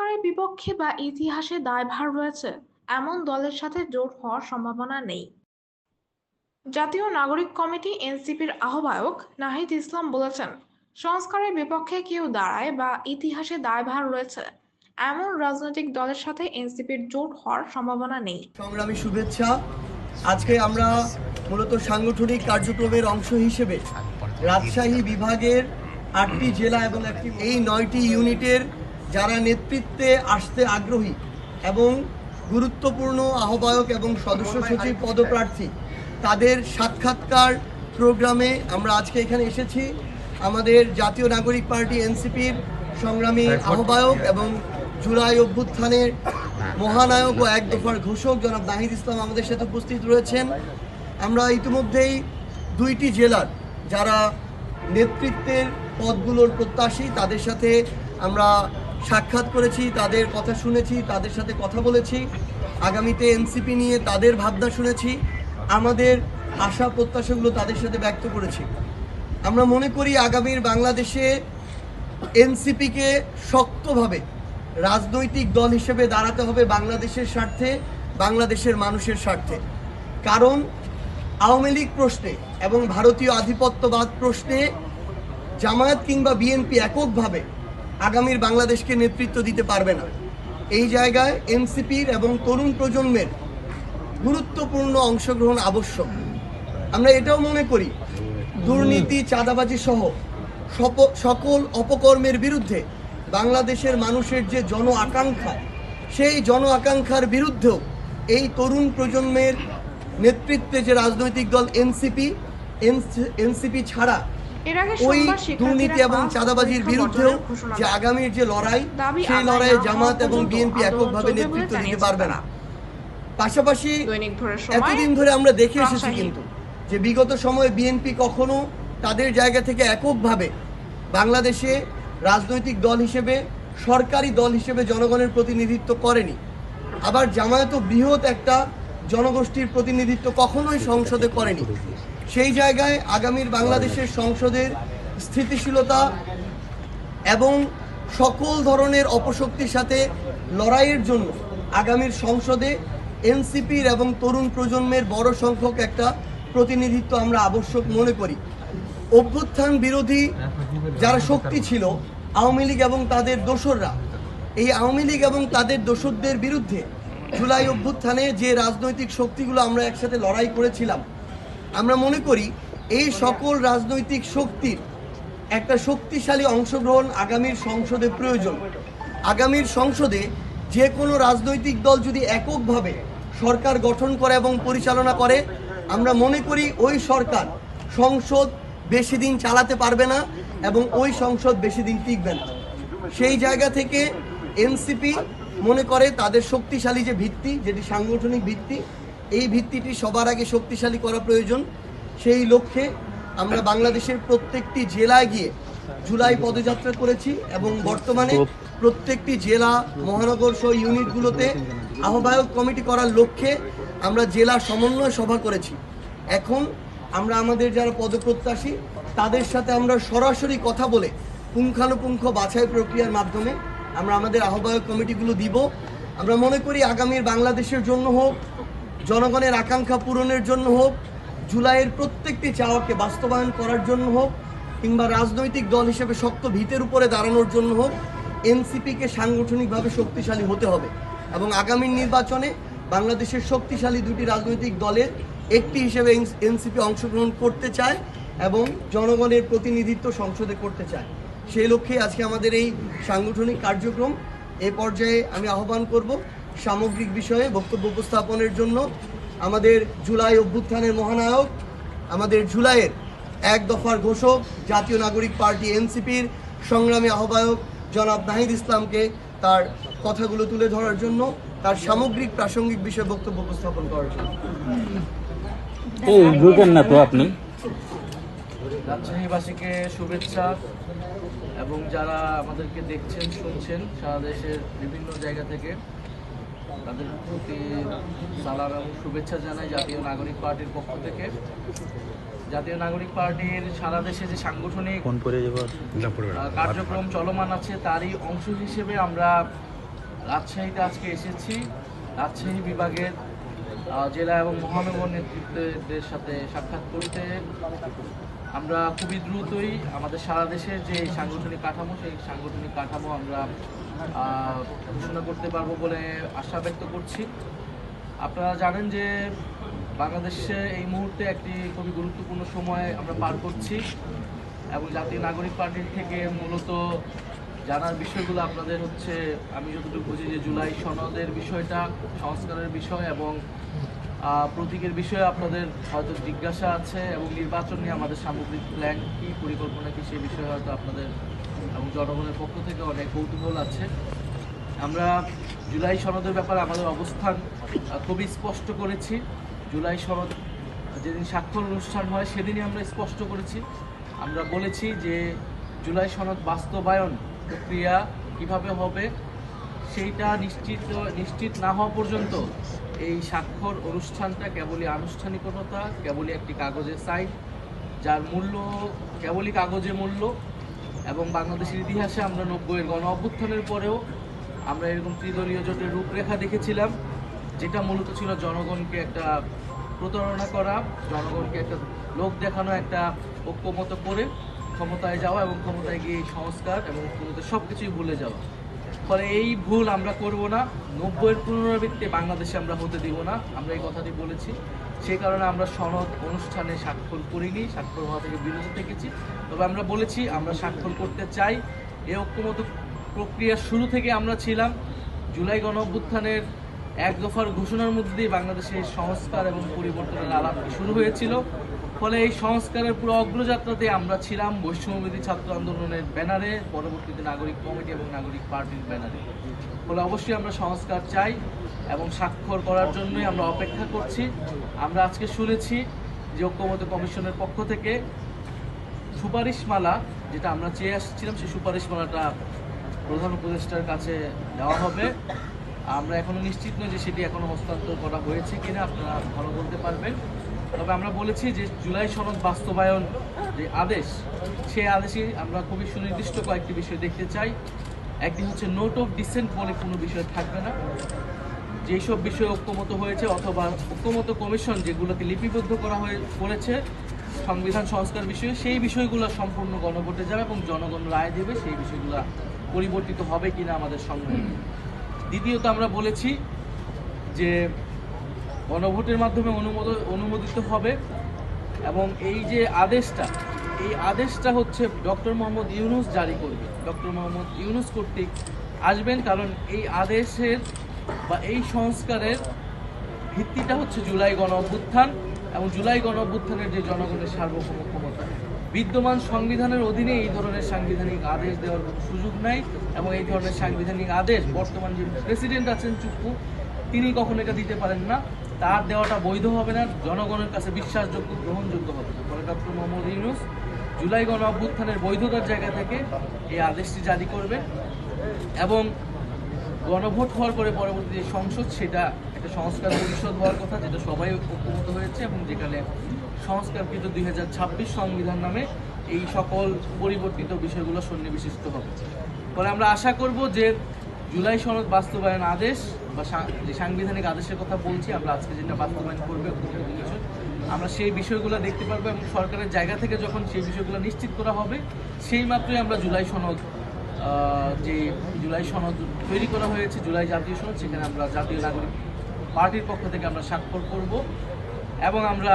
সংস্কারের বিপক্ষে বা ইতিহাসে দায়ভার রয়েছে, এমন দলের সাথে জোট হওয়ার সম্ভাবনা নেই। জাতীয় নাগরিক কমিটি এনসিপির আহ্বায়ক নাহিদ ইসলাম বলেছেন, সংস্কারের বিপক্ষে কেউ দাঁড়ায় বা ইতিহাসে দায়ভার রয়েছে, এমন রাজনৈতিক দলের সাথে এনসিপির জোট হওয়ার সম্ভাবনা নেই। সংগ্রামী শুভেচ্ছা, আজকে আমরা মূলত সাংগঠনিক কার্যক্রমের অংশ হিসেবে রাজশাহী বিভাগের আটটি জেলা এবং একটি এই নয়টি ইউনিটের যারা নেতৃত্বে আসতে আগ্রহী এবং গুরুত্বপূর্ণ আহ্বায়ক এবং সদস্য সচিব পদপ্রার্থী তাদের সাক্ষাৎকার প্রোগ্রামে আমরা আজকে এখানে এসেছি। আমাদের জাতীয় নাগরিক পার্টি এনসিপির সংগ্রামী আহ্বায়ক এবং জুলাই অভ্যুত্থানের মহানায়ক ও এক দফার ঘোষক জনাব নাহিদ ইসলাম আমাদের সাথে উপস্থিত রয়েছেন। আমরা ইতিমধ্যেই দুইটি জেলার যারা নেতৃত্বের পদগুলোর প্রত্যাশী তাদের সাথে আমরা সাক্ষাৎ করেছি, তাদের কথা শুনেছি, তাদের সাথে কথা বলেছি। আগামীতে এনসিপি নিয়ে তাদের ভাবনা শুনেছি। আমাদের আশা প্রত্যাশাগুলো তাদের সাথে ব্যক্ত করেছি। আমরা মনে করি আগামীর বাংলাদেশে এনসিপিকে শক্তভাবে রাজনৈতিক দল হিসেবে দাঁড়াতে হবে বাংলাদেশের স্বার্থে, বাংলাদেশের মানুষের স্বার্থে। কারণ আওয়ামী লীগ প্রশ্নে এবং ভারতীয় আধিপত্যবাদ প্রশ্নে জামায়াত কিংবা বিএনপি এককভাবে আগামীর বাংলাদেশকে নেতৃত্ব দিতে পারবে না। এই জায়গায় এনসিপির এবং তরুণ প্রজন্মের গুরুত্বপূর্ণ অংশগ্রহণ আবশ্যক। আমরা এটাও মনে করি, দুর্নীতি, চাঁদাবাজি সহ সকল অপকর্মের বিরুদ্ধে বাংলাদেশের মানুষের যে জন আকাঙ্ক্ষা, সেই জন আকাঙ্ক্ষার বিরুদ্ধেও এই তরুণ প্রজন্মের নেতৃত্বে যে রাজনৈতিক দল এনসিপি এনসিপি ছাড়া ওই দুর্নীতি এবং চাঁদাবাজির বিরুদ্ধেও যে। আগামীর যে লড়াই সেই লড়াইয়ে জামাত এবং বিএনপি এককভাবে নেতৃত্ব দিতে পারবে না। পাশাপাশি এতদিন ধরে আমরা দেখে এসেছি কিন্তু যে বিগত সময়ে বিএনপি কখনো তাদের জায়গা থেকে এককভাবে বাংলাদেশে রাজনৈতিক দল হিসেবে সরকারি দল হিসেবে জনগণের প্রতিনিধিত্ব করেনি। আবার জামায়াতও বৃহৎ একটা জনগোষ্ঠীর প্রতিনিধিত্ব কখনোই সংসদে করেনি। সেই জায়গায় আগামীর বাংলাদেশের সংসদের স্থিতিশীলতা এবং সকল ধরনের অপশক্তির সাথে লড়াইয়ের জন্য আগামীর সংসদে এনসিপির এবং তরুণ প্রজন্মের বড় সংখ্যক একটা প্রতিনিধিত্ব আমরা আবশ্যক মনে করি। অভ্যুত্থান বিরোধী যারা শক্তি ছিল, আওয়ামী লীগ এবং তাদের দোসররা, এই আওয়ামী লীগ এবং তাদের দোসরদের বিরুদ্ধে জুলাই অভ্যুত্থানে যে রাজনৈতিক শক্তিগুলো আমরা একসাথে লড়াই করেছিলাম আমরা মনে করি এই সকল রাজনৈতিক শক্তির একটা শক্তিশালী অংশগ্রহণ আগামীর সংসদে প্রয়োজন। আগামীর সংসদে যে কোনো রাজনৈতিক দল যদি এককভাবে সরকার গঠন করে এবং পরিচালনা করে, আমরা মনে করি ওই সরকার সংসদ বেশি দিন চালাতে পারবে না এবং ওই সংসদ বেশি দিন টিকবে না। সেই জায়গা থেকে এনসিপি মনে করে তাদের শক্তিশালী যে ভিত্তি, যেটি সাংগঠনিক ভিত্তি এই ভিত্তিটি সবার আগে শক্তিশালী করা প্রয়োজন। সেই লক্ষ্যে আমরা বাংলাদেশের প্রত্যেকটি জেলায় গিয়ে জুলাই পদযাত্রা করেছি এবং বর্তমানে প্রত্যেকটি জেলা, মহানগর সহ ইউনিটগুলোতে আহ্বায়ক কমিটি করার লক্ষ্যে আমরা জেলা সমন্বয় সভা করেছি। এখন আমরা আমাদের যারা পদপ্রত্যাশী, তাদের সাথে আমরা সরাসরি কথা বলে পুঙ্খানুপুঙ্খ বাছাই প্রক্রিয়ার মাধ্যমে আমরা আমাদের আহ্বায়ক কমিটিগুলো দিব। আমরা মনে করি আগামীর বাংলাদেশের জন্য হোক জনগণের আকাঙ্ক্ষা পূরণের জন্য হোক, জুলাইয়ের প্রত্যেকটি চাওয়াকে বাস্তবায়ন করার জন্য হোক, কিংবা রাজনৈতিক দল হিসেবে শক্ত ভিতের উপরে দাঁড়ানোর জন্য হোক, এনসিপিকে সাংগঠনিকভাবে শক্তিশালী হতে হবে। এবং আগামী নির্বাচনে বাংলাদেশের শক্তিশালী দুটি রাজনৈতিক দলের একটি হিসেবে এনসিপি অংশগ্রহণ করতে চায় এবং জনগণের প্রতিনিধিত্ব সংসদে করতে চায়। সেই লক্ষ্যে আজকে আমাদের এই সাংগঠনিক কার্যক্রম। এ পর্যায়ে আমি আহ্বান করব সামগ্রিক বিষয়ে বক্তব্য উপস্থাপনের জন্য আমাদের জুলাই অভ্যুত্থানের মহানায়ক আমাদের জুলাইয়ের এক দফার ঘোষক জাতীয় নাগরিক পার্টি এনসিপির সংগ্রামী আহ্বায়ক জনাব নাহিদ ইসলামকে তার কথাগুলো তুলে ধরার জন্য তার সামগ্রিক প্রাসঙ্গিক বিষয়ে বক্তব্য উপস্থাপন করার জন্য। না তো আপনি। রাজশাহীবাসীকে শুভেচ্ছা এবং যারা আমাদেরকে দেখছেন শুনছেন সারা দেশের বিভিন্ন জায়গা থেকে তাদের প্রতি সালাম এবং শুভেচ্ছা জানাই জাতীয় নাগরিক পার্টির পক্ষ থেকে। জাতীয় নাগরিক পার্টির সারা দেশে যে সাংগঠনিক কার্যক্রম চলমান আছে তারই অংশ হিসেবে আমরা রাজশাহীতে আজকে এসেছি। রাজশাহী বিভাগের জেলা এবং মহানগর নেতৃত্বের সাথে সাক্ষাৎ করতে আমরা খুবই দ্রুতই আমাদের সারা দেশের যে সাংগঠনিক কাঠামো, সেই সাংগঠনিক কাঠামো আমরা ঘোষণা করতে পারব বলে আশা ব্যক্ত করছি। আপনারা জানেন যে বাংলাদেশে এই মুহূর্তে একটি খুবই গুরুত্বপূর্ণ সময় আমরা পার করছি এবং জাতীয় নাগরিক পার্টির থেকে মূলত জানার বিষয়গুলো আপনাদের হচ্ছে, আমি যতটুকু বুঝি যে জুলাই সনদের বিষয়টা, সংস্কারের বিষয় এবং প্রতীকের বিষয়ে আপনাদের হয়তো জিজ্ঞাসা আছে এবং নির্বাচন নিয়ে আমাদের সামগ্রিক প্ল্যান কি, পরিকল্পনা কি সেই বিষয়ে হয়তো আপনাদের এবং জনগণের পক্ষ থেকে অনেক কৌতূহল আছে। আমরা জুলাই সনদের ব্যাপারে আমাদের অবস্থান খুবই স্পষ্ট করেছি। জুলাই সনদ যেদিন স্বাক্ষর অনুষ্ঠান হয় সেদিনই আমরা স্পষ্ট করেছি। আমরা বলেছি যে জুলাই সনদ বাস্তবায়ন প্রক্রিয়া কীভাবে হবে, সেইটা নিশ্চিত নিশ্চিত না হওয়া পর্যন্ত এই স্বাক্ষর অনুষ্ঠানটা কেবলই আনুষ্ঠানিকতা, কেবলই একটি কাগজের সাইন যার মূল্য কেবলই কাগজে মূল্য, এবং বাংলাদেশের ইতিহাসে আমরা নব্বইয়ের গণ অভ্যুত্থানের পরেও আমরা এরকম ত্রিদলীয় জোটের রূপরেখা দেখেছিলাম, যেটা মূলত ছিল জনগণকে একটা প্রতারণা করা, জনগণকে একটা লোক দেখানো, একটা ঐক্যমত করে ক্ষমতায় যাওয়া এবং ক্ষমতায় গিয়ে সংস্কার এবং সব কিছুই ভুলে যাওয়া। ফলে এই ভুল আমরা করব না। নব্বইয়ের পুনরাবৃত্তি বাংলাদেশে আমরা হতে দিব না, আমরা এই কথাটি বলেছি। সে কারণে আমরা সনদ অনুষ্ঠানে স্বাক্ষর করিনি, স্বাক্ষর হওয়া থেকে বিরত থেকেছি। তবে আমরা বলেছি, আমরা স্বাক্ষর করতে চাই। এ ঐক্যমত প্রক্রিয়া শুরু থেকে আমরা ছিলাম। জুলাই গণ এক দফার ঘোষণার মধ্যে দিয়ে বাংলাদেশের সংস্কার এবং পরিবর্তনের আলাপ শুরু হয়েছিল? ফলে এই সংস্কারের পুরো অগ্রযাত্রাতে আমরা ছিলাম বৈষম্যবিধি ছাত্র আন্দোলনের ব্যানারে, পরবর্তীতে নাগরিক কমিটি এবং নাগরিক পার্টির ব্যানারে। ফলে অবশ্যই আমরা সংস্কার চাই এবং স্বাক্ষর করার জন্যই আমরা অপেক্ষা করছি। আমরা আজকে শুনেছি যে ঐক্যমত কমিশনের পক্ষ থেকে সুপারিশমালা, যেটা আমরা চেয়ে আসছিলাম, সেই সুপারিশমালাটা প্রধান উপদেষ্টার কাছে দেওয়া হবে। আমরা এখনও নিশ্চিত নই যে সেটি এখনও হস্তান্তর করা হয়েছে কিনা, আপনারা ভালো বলতে পারবেন। তবে আমরা বলেছি যে জুলাই সনদ বাস্তবায়ন যে আদেশ, সেই আদেশে আমরা খুবই সুনির্দিষ্ট কয়েকটি বিষয় দেখতে চাই। একটি হচ্ছে নোট অফ ডিসেন্ট বলে কোনো বিষয় থাকবে না। যেসব বিষয়ে ঐক্যমত হয়েছে অথবা ঐক্যমত কমিশন যেগুলোকে লিপিবদ্ধ করা হয়ে করেছে সংবিধান সংস্কার বিষয়ে, সেই বিষয়গুলো সম্পূর্ণ গণভোটে যাবে এবং জনগণ রায় দেবে সেই বিষয়গুলো পরিবর্তিত হবে কিনা আমাদের সঙ্গে দ্বিতীয়ত আমরা বলেছি যে গণভোটের মাধ্যমে অনুমোদন অনুমোদিত হবে এবং এই যে আদেশটা, এই আদেশটা হচ্ছে ডক্টর মোহাম্মদ ইউনুস জারি করবে। ডক্টর মোহাম্মদ ইউনুস কর্তৃক আসবেন কারণ এই আদেশের বা এই সংস্কারের ভিত্তিটা হচ্ছে জুলাই গণ অভ্যুত্থান এবং জুলাই গণ অভ্যুত্থানের যে জনগণের সার্বভৌম বিদ্যমান সংবিধানের অধীনে এই ধরনের সাংবিধানিক আদেশ দেওয়ার কোনো সুযোগ নাই এবং এই ধরনের সাংবিধানিক আদেশ বর্তমান যে প্রেসিডেন্ট আছেন চুপ্পু, তিনি কখনো এটা দিতে পারেন না। তার দেওয়াটা বৈধ হবে না, জনগণের কাছে বিশ্বাসযোগ্য, গ্রহণযোগ্য হবে না। ফলে ডক্টর মোহাম্মদ ইউনুস জুলাই গণ অভ্যুত্থানের বৈধতার জায়গা থেকে এই আদেশটি জারি করবে এবং গণভোট হওয়ার পরে পরবর্তী যে সংসদ, সেটা একটা সংস্কার পরিষদ হওয়ার কথা, যেটা সবাই ঐক্যমত হয়েছে এবং যেখানে সংস্কারকৃত দুই হাজার ছাব্বিশ সংবিধান নামে এই সকল পরিবর্তিত বিষয়গুলো সন্নিবিশিষ্ট হবে। ফলে আমরা আশা করব যে জুলাই সনদ বাস্তবায়ন আদেশ বা যে সাংবিধানিক আদেশের কথা বলছি, আমরা আজকে যেটা বাস্তবায়ন করবে আমরা সেই বিষয়গুলো দেখতে পারব এবং সরকারের জায়গা থেকে যখন সেই বিষয়গুলো নিশ্চিত করা হবে, সেই মাত্রই আমরা জুলাই সনদ যে জুলাই সনদ তৈরি করা হয়েছে, জুলাই জাতীয় সনদ, সেখানে আমরা জাতীয় নাগরিক পার্টির পক্ষ থেকে আমরা স্বাক্ষর করব এবং আমরা